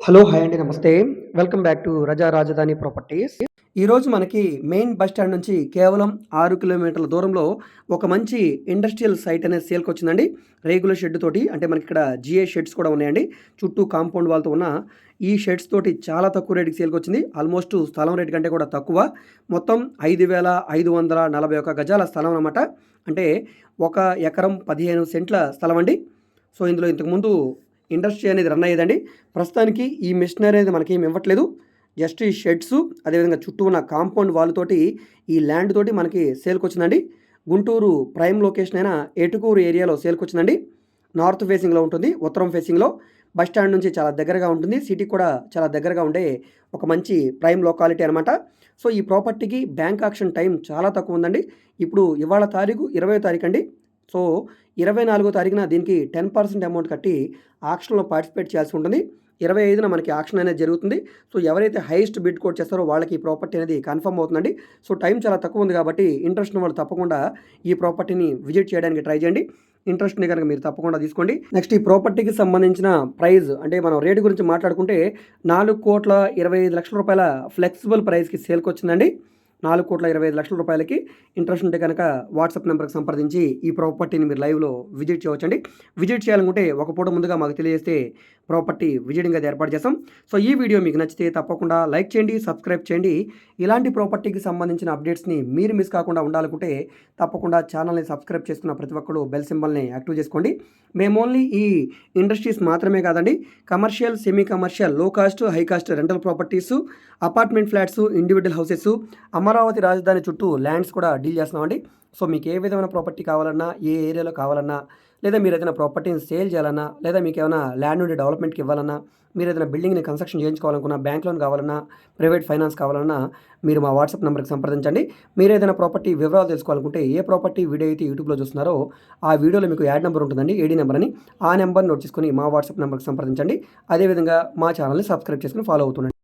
Hello hi అండి నమస్తే. Welcome back to రజా రాజధాని ప్రాపర్టీస్. ఈరోజు మనకి మెయిన్ బస్ స్టాండ్ నుంచి కేవలం ఆరు కిలోమీటర్ల దూరంలో ఒక మంచి ఇండస్ట్రియల్ సైట్ అనేది సేల్కి వచ్చిందండి రేగులర్ షెడ్ తోటి అంటే మనకి ఇక్కడ జిఏ షెడ్స్ కూడా ఉన్నాయండి. చుట్టూ కాంపౌండ్ వాళ్ళతో ఉన్న ఈ షెడ్స్ తోటి చాలా తక్కువ రేటుకి సేల్కి వచ్చింది ఆల్మోస్ట్ స్థలం రేటు కంటే కూడా తక్కువ. మొత్తం ఐదు వేల ఐదు వందల నలభై ఒక గజాల స్థలం అనమాట అంటే ఒక ఎకరం పదిహేను సెంట్ల స్థలం అండి. సో ఇందులో ఇంతకుముందు ఇండస్ట్రీ అనేది రన్ అయ్యేదండి. ప్రస్తుతానికి ఈ మిషనరీ అనేది మనకి ఏమి ఇవ్వట్లేదు. జస్ట్ ఈ షెడ్స్ అదేవిధంగా చుట్టూ ఉన్న కాంపౌండ్ వాల్ తోటి ఈ ల్యాండ్ తోటి మనకి సేల్కి వచ్చిందండి. గుంటూరు ప్రైమ్ లొకేషన్ అయిన ఎటుకూరు ఏరియాలో సేల్కి వచ్చిందండి. నార్త్ ఫేసింగ్లో ఉంటుంది ఉత్తరం ఫేసింగ్లో. బస్ స్టాండ్ నుంచి చాలా దగ్గరగా ఉంటుంది. సిటీ కూడా చాలా దగ్గరగా ఉండే ఒక మంచి ప్రైమ్ లొకాలిటీ అనమాట సో ఈ ప్రాపర్టీకి బ్యాంక్ ఆక్షన్ టైం చాలా తక్కువ ఉందండి. ఇప్పుడు ఇవాళ తారీఖు ఇరవై తారీఖు అండి సో ఇరవై నాలుగో తారీఖున దీనికి టెన్ పర్సెంట్ అమౌంట్ కట్టి ఆక్షన్లో పార్టిసిపేట్ చేయాల్సి ఉంటుంది. ఇరవై ఐదున మనకి ఆక్షన్ అనేది జరుగుతుంది. సో ఎవరైతే హైయెస్ట్ బిడ్ కోట్ చేస్తారో వాళ్ళకి ఈ ప్రాపర్టీ అనేది కన్ఫర్మ్ అవుతుందండి. సో టైం చాలా తక్కువ ఉంది కాబట్టి ఇంట్రెస్ట్ ఉన్న వాళ్ళు తప్పకుండా ఈ ప్రాపర్టీని విజిట్ చేయడానికి ట్రై చేయండి. ఇంట్రెస్ట్ని కనుక మీరు తప్పకుండా తీసుకోండి. నెక్స్ట్ ఈ ప్రాపర్టీకి సంబంధించిన ప్రైస్ అంటే మనం రేటు గురించి మాట్లాడుకుంటే నాలుగు కోట్ల ఇరవై ఐదు లక్షల రూపాయల ఫ్లెక్సిబుల్ ప్రైస్కి సేల్కి వచ్చిందండి. నాలుగు కోట్ల ఇరవై ఐదు లక్షల రూపాయలకి ఇంట్రెస్ట్ ఉంటే కనుక వాట్సాప్ నెంబర్కి సంప్రదించి ఈ ప్రాపర్టీని మీరు లైవ్లో విజిట్ చేయవచ్చండి. విజిట్ చేయాలనుకుంటే ఒక పూట ముందుగా మాకు తెలియజేస్తే ప్రాపర్టీ విజిటింగ్ అది ఏర్పాటు చేస్తాం. సో ఈ వీడియో మీకు నచ్చితే తప్పకుండా లైక్ చేయండి సబ్స్క్రైబ్ చేయండి. ఇలాంటి ప్రాపర్టీకి సంబంధించిన అప్డేట్స్ని మీరు మిస్ కాకుండా ఉండాలనుకుంటే తప్పకుండా ఛానల్ని సబ్స్క్రైబ్ చేసుకున్న ప్రతి ఒక్కరు బెల్ సింబల్ని యాక్టివ్ చేసుకోండి. మేము ఓన్లీ ఈ ఇండస్ట్రీస్ మాత్రమే కాదండి commercial semi కమర్షియల్లో cost high cost rental properties apartment flats individual houses Amaravati రాజధాని చుట్టూ ల్యాండ్స్ కూడా డీల్ చేస్తున్నామండి. సో మీకు ఏ విధమైన ప్రాపర్టీ కావాలన్నా ఏ ఏరియాలో కావాలన్నా లేదా మీరు ఏదైనా ప్రాపర్టీని సేల్ చేయాలన్నా లేదా మీకు ఏమైనా ల్యాండ్ నుండి డెవలప్మెంట్కి ఇవ్వాలన్నా మీరు ఏదైనా బిల్డింగ్ని కన్స్ట్రక్షన్ చేయించుకోవాలనుకున్నా బ్యాంక్ లోన్ కావాలన్నా ప్రైవేట్ ఫైనాన్స్ కావాలన్నా మీరు మా వాట్సాప్ నెంబర్కి సంప్రదించండి. మీరు ఏదైనా ప్రాపర్టీ వివరాలు తెలుసుకోవాలనుకుంటే ఏ ప్రాపర్టీ వీడియో అయితే యూట్యూబ్లో చూస్తున్నారో ఆ వీడియోలో మీకు యాడ్ నెంబర్ ఉంటుందండి ఏడీ నెంబర్ అని. ఆ నెంబర్ నోట్ చేసుకుని మా వాట్సాప్ నెంబర్కి సంప్రదించండి. అదేవిధంగా మా ఛానల్ని సబ్స్క్రైబ్ చేసుకుని ఫాలో అవుతుండండి.